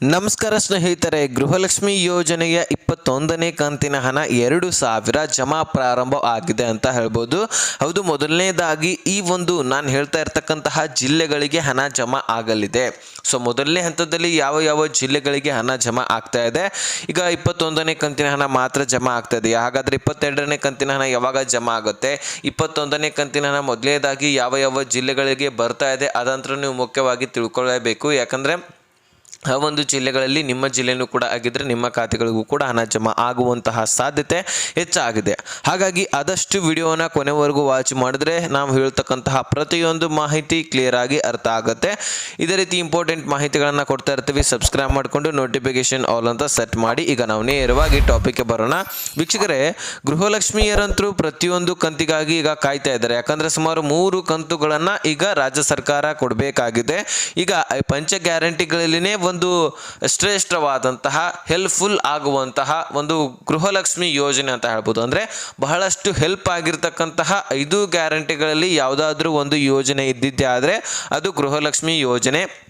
ನಮಸ್ಕಾರ ಸ್ನೇಹಿತರೆ, ಗೃಹಲಕ್ಷ್ಮಿ ಯೋಜನೆಯ ಇಪ್ಪತ್ತೊಂದನೇ ಕಂತಿನ ಹಣ ಎರಡು ಸಾವಿರ ಜಮಾ ಪ್ರಾರಂಭ ಆಗಿದೆ ಅಂತ ಹೇಳ್ಬೋದು. ಹೌದು, ಮೊದಲನೇದಾಗಿ ಈ ಒಂದು ನಾನು ಹೇಳ್ತಾ ಇರ್ತಕ್ಕಂತಹ ಜಿಲ್ಲೆಗಳಿಗೆ ಹಣ ಜಮಾ ಆಗಲಿದೆ. ಸೊ, ಮೊದಲನೇ ಹಂತದಲ್ಲಿ ಯಾವ ಯಾವ ಜಿಲ್ಲೆಗಳಿಗೆ ಹಣ ಜಮಾ ಆಗ್ತಾ ಇದೆ? ಈಗ ಇಪ್ಪತ್ತೊಂದನೇ ಕಂತಿನ ಹಣ ಮಾತ್ರ ಜಮಾ ಆಗ್ತಾ ಇದೆ ಹಾಗಾದ್ರೆ ಇಪ್ಪತ್ತೆರಡನೇ ಕಂತಿನ ಹಣ ಯಾವಾಗ ಜಮಾ ಆಗುತ್ತೆ? ಇಪ್ಪತ್ತೊಂದನೇ ಕಂತಿನ ಹಣ ಮೊದಲನೇದಾಗಿ ಯಾವ ಯಾವ ಜಿಲ್ಲೆಗಳಿಗೆ ಬರ್ತಾ ಇದೆ? ಅದಂತರ ನೀವು ಮುಖ್ಯವಾಗಿ ತಿಳ್ಕೊಳ್ಳೇಬೇಕು ಯಾಕಂದ್ರೆ ಆ ಒಂದು ಜಿಲ್ಲೆಗಳಲ್ಲಿ ನಿಮ್ಮ ಜಿಲ್ಲೆನೂ ಕೂಡ ಆಗಿದ್ರೆ ನಿಮ್ಮ ಖಾತೆಗಳಿಗೂ ಕೂಡ ಹಣ ಜಮಾ ಆಗುವಂತಹ ಸಾಧ್ಯತೆ ಹೆಚ್ಚಾಗಿದೆ. ಹಾಗಾಗಿ ಆದಷ್ಟು ವಿಡಿಯೋನ ಕೊನೆವರೆಗೂ ವಾಚ್ ಮಾಡಿದ್ರೆ ನಾವು ಹೇಳ್ತಕ್ಕಂತಹ ಪ್ರತಿಯೊಂದು ಮಾಹಿತಿ ಕ್ಲಿಯರ್ ಆಗಿ ಅರ್ಥ ಆಗುತ್ತೆ. ಇದೇ ರೀತಿ ಇಂಪಾರ್ಟೆಂಟ್ ಮಾಹಿತಿಗಳನ್ನು ಕೊಡ್ತಾ ಇರ್ತೀವಿ. ಸಬ್ಸ್ಕ್ರೈಬ್ ಮಾಡಿಕೊಂಡು ನೋಟಿಫಿಕೇಶನ್ ಆಲ್ ಅಂತ ಸೆಟ್ ಮಾಡಿ. ಈಗ ನಾವು ನೇರವಾಗಿ ಟಾಪಿಕ್ಗೆ ಬರೋಣ. ವೀಕ್ಷಕರೇ ಗೃಹಲಕ್ಷ್ಮಿಯರಂತರೂ ಪ್ರತಿಯೊಂದು ಕಂತಿಗಾಗಿ ಈಗ ಕಾಯ್ತಾ ಇದ್ದಾರೆ. ಯಾಕಂದ್ರೆ ಸುಮಾರು ಮೂರು ಕಂತುಗಳನ್ನು ಈಗ ರಾಜ್ಯ ಸರ್ಕಾರ ಕೊಡಬೇಕಾಗಿದೆ. ಈಗ ಪಂಚ ಗ್ಯಾರಂಟಿಗಳಲ್ಲಿನೇ ಶ್ರೇಷ್ಠವಾದಂತಹ ಹೆಲ್ಪ್ಫುಲ್ ಆಗುವಂತಹ ಒಂದು ಗೃಹಲಕ್ಷ್ಮಿ ಯೋಜನೆ ಅಂತ ಹೇಳ್ಬೋದು. ಅಂದರೆ ಬಹಳಷ್ಟು ಹೆಲ್ಪ್ ಆಗಿರ್ತಕ್ಕಂತಹ ಐದು ಗ್ಯಾರಂಟಿಗಳಲ್ಲಿ ಯಾವುದಾದ್ರೂ ಒಂದು ಯೋಜನೆ ಇದ್ದಿದ್ದೇ ಆದರೆ ಅದು ಗೃಹಲಕ್ಷ್ಮಿ ಯೋಜನೆ.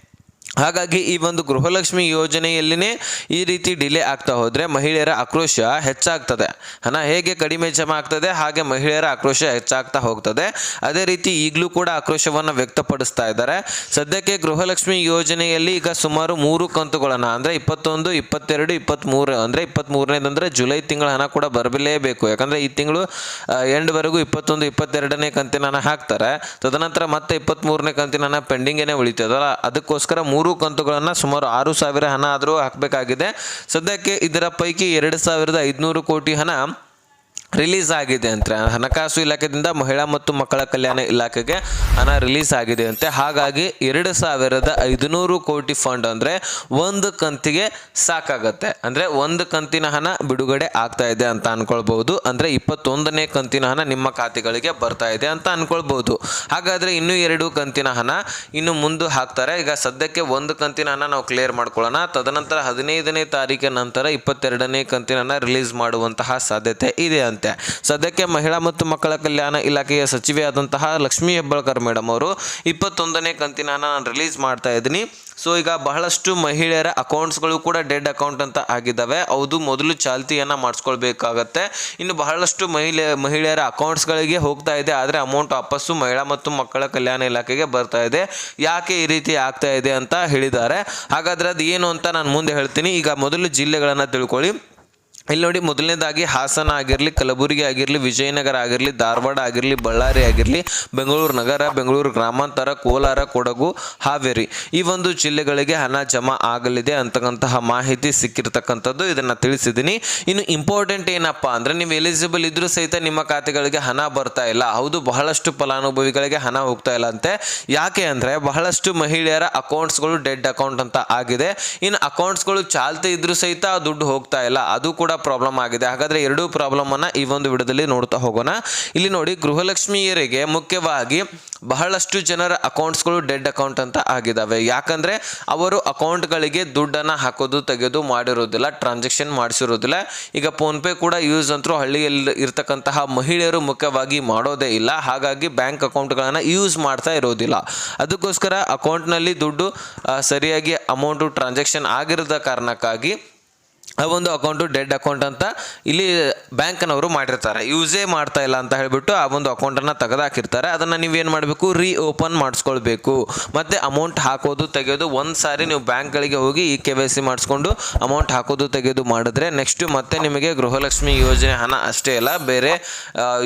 ಹಾಗಾಗಿ ಈ ಒಂದು ಗೃಹಲಕ್ಷ್ಮಿ ಯೋಜನೆಯಲ್ಲಿನೇ ಈ ರೀತಿ ಡಿಲೇ ಆಗ್ತಾ ಹೋದರೆ ಮಹಿಳೆಯರ ಆಕ್ರೋಶ ಹೆಚ್ಚಾಗ್ತದೆ. ಹಣ ಹೇಗೆ ಕಡಿಮೆ ಜಮಾ ಆಗ್ತದೆ, ಹಾಗೆ ಮಹಿಳೆಯರ ಆಕ್ರೋಶ ಹೆಚ್ಚಾಗ್ತಾ ಹೋಗ್ತದೆ. ಅದೇ ರೀತಿ ಈಗಲೂ ಕೂಡ ಆಕ್ರೋಶವನ್ನು ವ್ಯಕ್ತಪಡಿಸ್ತಾ ಇದ್ದಾರೆ. ಸದ್ಯಕ್ಕೆ ಗೃಹಲಕ್ಷ್ಮಿ ಯೋಜನೆಯಲ್ಲಿ ಈಗ ಸುಮಾರು ಮೂರು ಕಂತುಗಳನ್ನು, ಅಂದರೆ ಇಪ್ಪತ್ತೊಂದು, ಇಪ್ಪತ್ತೆರಡು ಇಪ್ಪತ್ತ್ಮೂರು ಅಂದರೆ ಇಪ್ಪತ್ತ್ಮೂರನೇದಂದರೆ ಜುಲೈ ತಿಂಗಳ ಹಣ ಕೂಡ ಬರಬಲೇಬೇಕು ಯಾಕಂದರೆ ಈ ತಿಂಗಳು ಎಂಡ್ವರೆಗೂ ಇಪ್ಪತ್ತೊಂದು, ಇಪ್ಪತ್ತೆರಡನೇ ಕಂತಿನ ಹಾಕ್ತಾರೆ. ತದನಂತರ ಮತ್ತೆ ಇಪ್ಪತ್ತ್ಮೂರನೇ ಕಂತಿನ ಪೆಂಡಿಂಗೇನೆ ಉಳಿತದಲ್ಲ ಅದಕ್ಕೋಸ್ಕರ ಮೂರು ಕಂತುಗಳನ್ನು ಸುಮಾರು ಆರು ಸಾವಿರ ಹಣ ಆದರೂ ಹಾಕಬೇಕಾಗಿದೆ. ಸದ್ಯಕ್ಕೆ ಇದರ ಪೈಕಿ ಎರಡು ಸಾವಿರದ ಐದುನೂರು ಕೋಟಿ ಹಣ ರಿಲೀಸ್ ಆಗಿದೆ ಅಂತ. ಹಣಕಾಸು ಇಲಾಖೆಯಿಂದ ಮಹಿಳಾ ಮತ್ತು ಮಕ್ಕಳ ಕಲ್ಯಾಣ ಇಲಾಖೆಗೆ ಹಣ ರಿಲೀಸ್ ಆಗಿದೆ ಅಂತೆ. ಹಾಗಾಗಿ ಎರಡು ಸಾವಿರದ ಐದುನೂರು ಕೋಟಿ ಫಂಡ್ ಅಂದರೆ ಒಂದು ಕಂತಿಗೆ ಸಾಕಾಗತ್ತೆ. ಅಂದರೆ ಒಂದು ಕಂತಿನ ಹಣ ಬಿಡುಗಡೆ ಆಗ್ತಾ ಇದೆ ಅಂತ ಅನ್ಕೊಳ್ಬಹುದು. ಅಂದರೆ ಇಪ್ಪತ್ತೊಂದನೇ ಕಂತಿನ ಹಣ ನಿಮ್ಮ ಖಾತೆಗಳಿಗೆ ಬರ್ತಾ ಇದೆ ಅಂತ ಅನ್ಕೊಳ್ಬಹುದು. ಹಾಗಾದರೆ ಇನ್ನೂ ಎರಡು ಕಂತಿನ ಹಣ ಇನ್ನು ಮುಂದೆ ಹಾಕ್ತಾರೆ. ಈಗ ಸದ್ಯಕ್ಕೆ ಒಂದು ಕಂತಿನ ಹಣ ನಾವು ಕ್ಲಿಯರ್ ಮಾಡ್ಕೊಳ್ಳೋಣ. ತದನಂತರ ಹದಿನೈದನೇ ತಾರೀಕಿನ ನಂತರ ಇಪ್ಪತ್ತೆರಡನೇ ಕಂತಿನ ಹಣ ರಿಲೀಸ್ ಮಾಡುವಂತಹ ಸಾಧ್ಯತೆ ಇದೆ ಅಂತೆ. ಸದ್ಯಕ್ಕೆ ಮಹಿಳಾ ಮತ್ತು ಮಕ್ಕಳ ಕಲ್ಯಾಣ ಇಲಾಖೆಯ ಸಚಿವೆಯಾದಂತಹ ಲಕ್ಷ್ಮೀ ಹೆಬ್ಬಾಳ್ಕರ್ ಮೇಡಮ್ ಅವರು ಇಪ್ಪತ್ತೊಂದನೇ ಕಂತಿನ ನಾನು ರಿಲೀಸ್ ಮಾಡ್ತಾ ಇದ್ದೀನಿ. ಸೊ ಈಗ ಬಹಳಷ್ಟು ಮಹಿಳೆಯರ ಅಕೌಂಟ್ಸ್ಗಳು ಕೂಡ ಡೆಡ್ ಅಕೌಂಟ್ ಅಂತ ಆಗಿದ್ದಾವೆ. ಹೌದು, ಮೊದಲು ಚಾಲ್ತಿಯನ್ನು ಮಾಡಿಸ್ಕೊಳ್ಬೇಕಾಗತ್ತೆ. ಇನ್ನು ಬಹಳಷ್ಟು ಮಹಿಳೆ, ಮಹಿಳೆಯರ ಅಕೌಂಟ್ಸ್ಗಳಿಗೆ ಹೋಗ್ತಾ ಇದೆ. ಆದರೆ ಅಮೌಂಟ್ ವಾಪಸ್ಸು ಮಹಿಳಾ ಮತ್ತು ಮಕ್ಕಳ ಕಲ್ಯಾಣ ಇಲಾಖೆಗೆ ಬರ್ತಾ ಇದೆ. ಯಾಕೆ ಈ ರೀತಿ ಆಗ್ತಾ ಇದೆ ಅಂತ ಹೇಳಿದ್ದಾರೆ. ಹಾಗಾದ್ರೆ ಅದು ಏನು ಅಂತ ನಾನು ಮುಂದೆ ಹೇಳ್ತೀನಿ. ಈಗ ಮೊದಲು ಜಿಲ್ಲೆಗಳನ್ನು ತಿಳ್ಕೊಳ್ಳಿ. ಇಲ್ಲಿ ನೋಡಿ ಮೊದಲನೇದಾಗಿ ಹಾಸನ ಆಗಿರಲಿ, ಕಲಬುರಗಿ ಆಗಿರಲಿ, ವಿಜಯನಗರ ಆಗಿರಲಿ, ಧಾರವಾಡ ಆಗಿರಲಿ, ಬಳ್ಳಾರಿ ಆಗಿರಲಿ, ಬೆಂಗಳೂರು ನಗರ, ಬೆಂಗಳೂರು ಗ್ರಾಮಾಂತರ, ಕೋಲಾರ, ಕೊಡಗು, ಹಾವೇರಿ. ಈ ಒಂದು ಜಿಲ್ಲೆಗಳಿಗೆ ಹಣ ಜಮಾ ಆಗಲಿದೆ ಅಂತಕ್ಕಂತಹ ಮಾಹಿತಿ ಸಿಕ್ಕಿರ್ತಕ್ಕಂಥದ್ದು ಇದನ್ನು ತಿಳಿಸಿದ್ದೀನಿ. ಇನ್ನು ಇಂಪಾರ್ಟೆಂಟ್ ಏನಪ್ಪ ಅಂದರೆ ನೀವು ಎಲಿಜಿಬಲ್ ಇದ್ರೂ ಸಹಿತ ನಿಮ್ಮ ಖಾತೆಗಳಿಗೆ ಹಣ ಬರ್ತಾ ಇಲ್ಲ. ಹೌದು, ಬಹಳಷ್ಟು ಫಲಾನುಭವಿಗಳಿಗೆ ಹಣ ಹೋಗ್ತಾ ಇಲ್ಲ ಅಂತೆ. ಯಾಕೆ ಅಂದರೆ ಬಹಳಷ್ಟು ಮಹಿಳೆಯರ ಅಕೌಂಟ್ಸ್ಗಳು ಡೆಡ್ ಅಕೌಂಟ್ ಅಂತ ಆಗಿದೆ. ಇನ್ನು ಅಕೌಂಟ್ಸ್ಗಳು ಚಾಲ್ತಿ ಇದ್ರೂ ಸಹಿತ ದುಡ್ಡು ಹೋಗ್ತಾ ಇಲ್ಲ. ಅದು ಕೂಡ ಪ್ರಾಬ್ಲಮ್ ಆಗಿದೆ. ಹಾಗಾದ್ರೆ ಎರಡೂ ಪ್ರಾಬ್ಲಮನ್ನು ಈ ಒಂದು ವಿಡಿಯೋದಲ್ಲಿ ನೋಡ್ತಾ ಹೋಗೋಣ. ಇಲ್ಲಿ ನೋಡಿ, ಗೃಹಲಕ್ಷ್ಮಿಯರಿಗೆ ಮುಖ್ಯವಾಗಿ ಬಹಳಷ್ಟು ಜನರ ಅಕೌಂಟ್ಸ್ಗಳು ಡೆಡ್ ಅಕೌಂಟ್ ಅಂತ ಆಗಿದ್ದಾವೆ ಯಾಕಂದ್ರೆ ಅವರು ಅಕೌಂಟ್ಗಳಿಗೆ ದುಡ್ಡನ್ನು ಹಾಕೋದು, ತೆಗೆದು ಮಾಡಿರೋದಿಲ್ಲ ಟ್ರಾನ್ಸಾಕ್ಷನ್ ಮಾಡಿಸಿರೋದಿಲ್ಲ. ಈಗ ಫೋನ್ ಪೇ ಕೂಡ ಯೂಸ್ ಅಂತೂ ಹಳ್ಳಿಯಲ್ಲಿ ಇರ್ತಕ್ಕಂತಹ ಮಹಿಳೆಯರು ಮುಖ್ಯವಾಗಿ ಮಾಡೋದೇ ಇಲ್ಲ. ಹಾಗಾಗಿ ಬ್ಯಾಂಕ್ ಅಕೌಂಟ್ಗಳನ್ನು ಯೂಸ್ ಮಾಡ್ತಾ ಇರೋದಿಲ್ಲ. ಅದಕ್ಕೋಸ್ಕರ ಅಕೌಂಟ್ನಲ್ಲಿ ದುಡ್ಡು ಸರಿಯಾಗಿ ಅಮೌಂಟು ಟ್ರಾನ್ಸಾಕ್ಷನ್ ಆಗಿರದ ಕಾರಣಕ್ಕಾಗಿ ಆ ಒಂದು ಅಕೌಂಟು ಡೆಡ್ ಅಕೌಂಟ್ ಅಂತ ಇಲ್ಲಿ ಬ್ಯಾಂಕ್ನವರು ಮಾಡಿರ್ತಾರೆ. ಯೂಸೇ ಮಾಡ್ತಾ ಇಲ್ಲ ಅಂತ ಹೇಳಿಬಿಟ್ಟು ಆ ಒಂದು ಅಕೌಂಟನ್ನು ತೆಗೆದಾಕಿರ್ತಾರೆ. ಅದನ್ನು ನೀವೇನು ಮಾಡಬೇಕು? ರೀ ಓಪನ್ ಮಾಡಿಸ್ಕೊಳ್ಬೇಕು. ಮತ್ತು ಅಮೌಂಟ್ ಹಾಕೋದು, ತೆಗೆಯೋದು, ಒಂದು ಸಾರಿ ನೀವು ಬ್ಯಾಂಕ್ಗಳಿಗೆ ಹೋಗಿ ಈ ಕೆ ವೈ ಸಿ ಮಾಡಿಸ್ಕೊಂಡು ಅಮೌಂಟ್ ಹಾಕೋದು, ತೆಗೆಯೋದು ಮಾಡಿದ್ರೆ ನೆಕ್ಸ್ಟು ಮತ್ತೆ ನಿಮಗೆ ಗೃಹಲಕ್ಷ್ಮಿ ಯೋಜನೆ ಹಣ ಅಷ್ಟೇ ಅಲ್ಲ, ಬೇರೆ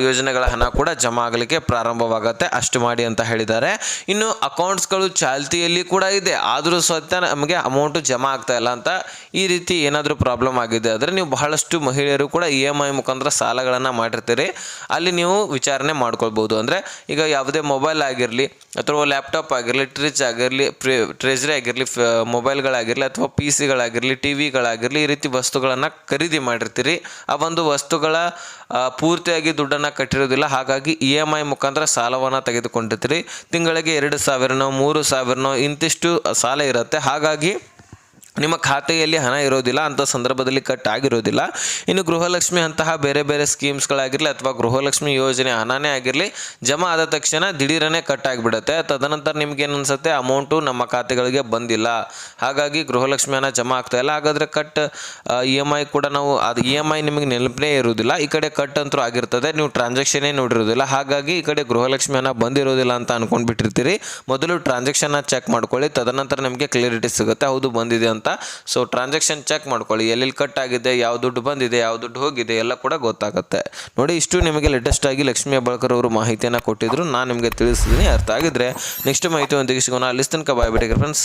ಯೋಜನೆಗಳ ಹಣ ಕೂಡ ಜಮಾ ಆಗಲಿಕ್ಕೆ ಪ್ರಾರಂಭವಾಗುತ್ತೆ. ಅಷ್ಟು ಮಾಡಿ ಅಂತ ಹೇಳಿದ್ದಾರೆ. ಇನ್ನು ಅಕೌಂಟ್ಸ್ಗಳು ಚಾಲ್ತಿಯಲ್ಲಿ ಕೂಡ ಇದೆ. ಆದರೂ ಸಹಿತ ನಮಗೆ ಅಮೌಂಟು ಜಮಾ ಆಗ್ತಾ ಇಲ್ಲ ಅಂತ ಈ ರೀತಿ ಏನಾದರೂ ಪ್ರಾಬ್ಲಮ್ ಆಗಿದೆ ಆದರೆ ನೀವು ಬಹಳಷ್ಟು ಮಹಿಳೆಯರು ಕೂಡ ಇ ಎಂ ಐ ಮುಖಾಂತರ ಸಾಲಗಳನ್ನು ಮಾಡಿರ್ತೀರಿ. ಅಲ್ಲಿ ನೀವು ವಿಚಾರಣೆ ಮಾಡ್ಕೊಳ್ಬೋದು ಅಂದರೆ ಈಗ ಯಾವುದೇ ಮೊಬೈಲ್ ಆಗಿರಲಿ ಅಥವಾ ಲ್ಯಾಪ್ಟಾಪ್ ಆಗಿರಲಿ ಟ್ರಿಚ್ ಆಗಿರಲಿ ಟ್ರೆಜರಿ ಆಗಿರಲಿ ಮೊಬೈಲ್ಗಳಾಗಿರಲಿ ಅಥವಾ ಪಿ ಸಿಗಳಾಗಿರಲಿ ಟಿ ವಿಗಳಾಗಿರಲಿ ಈ ರೀತಿ ವಸ್ತುಗಳನ್ನು ಖರೀದಿ ಮಾಡಿರ್ತೀರಿ. ಆ ಒಂದು ವಸ್ತುಗಳ ಪೂರ್ತಿಯಾಗಿ ದುಡ್ಡನ್ನು ಕಟ್ಟಿರೋದಿಲ್ಲ. ಹಾಗಾಗಿ ಇ ಎಂ ಐ ಮುಖಾಂತರ ಸಾಲವನ್ನು ತೆಗೆದುಕೊಂಡಿರ್ತೀರಿ. ತಿಂಗಳಿಗೆ ಎರಡು ಸಾವಿರನೋ, ಮೂರು ಸಾವಿರನೋ ಇಂತಿಷ್ಟು ಸಾಲ ಇರುತ್ತೆ. ಹಾಗಾಗಿ ನಿಮ್ಮ ಖಾತೆಯಲ್ಲಿ ಹಣ ಇರೋದಿಲ್ಲ, ಅಂತ ಸಂದರ್ಭದಲ್ಲಿ ಕಟ್ ಆಗಿರೋದಿಲ್ಲ. ಇನ್ನು ಗೃಹಲಕ್ಷ್ಮಿ ಅಂತಹ ಬೇರೆ ಬೇರೆ ಸ್ಕೀಮ್ಸ್ಗಳಾಗಿರಲಿ ಅಥವಾ ಗೃಹಲಕ್ಷ್ಮಿ ಯೋಜನೆ ಹಣನೇ ಆಗಿರಲಿ, ಜಮಾ ಆದ ತಕ್ಷಣ ದಿಢೀರನೇ ಕಟ್ ಆಗಿಬಿಡುತ್ತೆ. ತದನಂತರ ನಿಮ್ಗೆ ಏನು ಅನ್ಸುತ್ತೆ ಅಮೌಂಟು ನಮ್ಮ ಖಾತೆಗಳಿಗೆ ಬಂದಿಲ್ಲ. ಹಾಗಾಗಿ ಗೃಹಲಕ್ಷ್ಮಿ ಹಣ ಜಮಾ ಆಗ್ತಾ ಇಲ್ಲ. ಹಾಗಾದರೆ ಕಟ್ ಇ ಎಂ ಐ ಕೂಡ ನಾವು, ಅದು ಇ ಎಂ ಐ ನಿಮಗೆ ನೆನಪೇ ಇರೋದಿಲ್ಲ ಈ ಕಡೆ ಕಟ್ ಅಂತೂ ಆಗಿರ್ತದೆ. ನೀವು ಟ್ರಾನ್ಸಾಕ್ಷನೇ ನೋಡಿರೋದಿಲ್ಲ ಹಾಗಾಗಿ ಈ ಕಡೆ ಗೃಹಲಕ್ಷ್ಮಿ ಹಣ ಬಂದಿರೋದಿಲ್ಲ ಅಂತ ಅನ್ಕೊಂಡ್ಬಿಟ್ಟಿರ್ತೀರಿ. ಮೊದಲು ಟ್ರಾನ್ಸಾಕ್ಷನ್ನ ಚೆಕ್ ಮಾಡ್ಕೊಳ್ಳಿ. ತದನಂತರ ನಿಮಗೆ ಕ್ಲಿಯರಿಟಿ ಸಿಗುತ್ತೆ. ಹೌದು, ಬಂದಿದೆ ಅಂತ ಸೊ ಟ್ರಾನ್ಸಾಕ್ಷನ್ ಚೆಕ್ ಮಾಡ್ಕೊಳ್ಳಿ. ಎಲ್ಲೆಲ್ಲಿ ಕಟ್ ಆಗಿದೆ, ಯಾವ ದುಡ್ಡು ಬಂದಿದೆ, ಯಾವ ದುಡ್ಡು ಹೋಗಿದೆ, ಎಲ್ಲ ಕೂಡ ಗೊತ್ತಾಗುತ್ತೆ. ನೋಡಿ, ಇಷ್ಟು ನಿಮಗೆ ಲೇಟೆಸ್ಟ್ ಆಗಿ ಲಕ್ಷ್ಮೀ ಹೆಬ್ಬಾಳ್ಕರ್ ಅವರು ಮಾಹಿತಿಯನ್ನು ಕೊಟ್ಟಿದ್ರು. ನಾನು ನಿಮಗೆ ತಿಳಿಸಿದ್ದೀನಿ ಅರ್ಥ ಆಗಿದ್ರೆ ನೆಕ್ಸ್ಟ್ ಮಾಹಿತಿ ಒಂದಿಗೆ ಸಿಗೋಣ. ಅಲ್ಲಿ ತನಕ ಬಾಯ್ ಬಿಟ್ಟಿಗೆ ಫ್ರೆಂಡ್ಸ್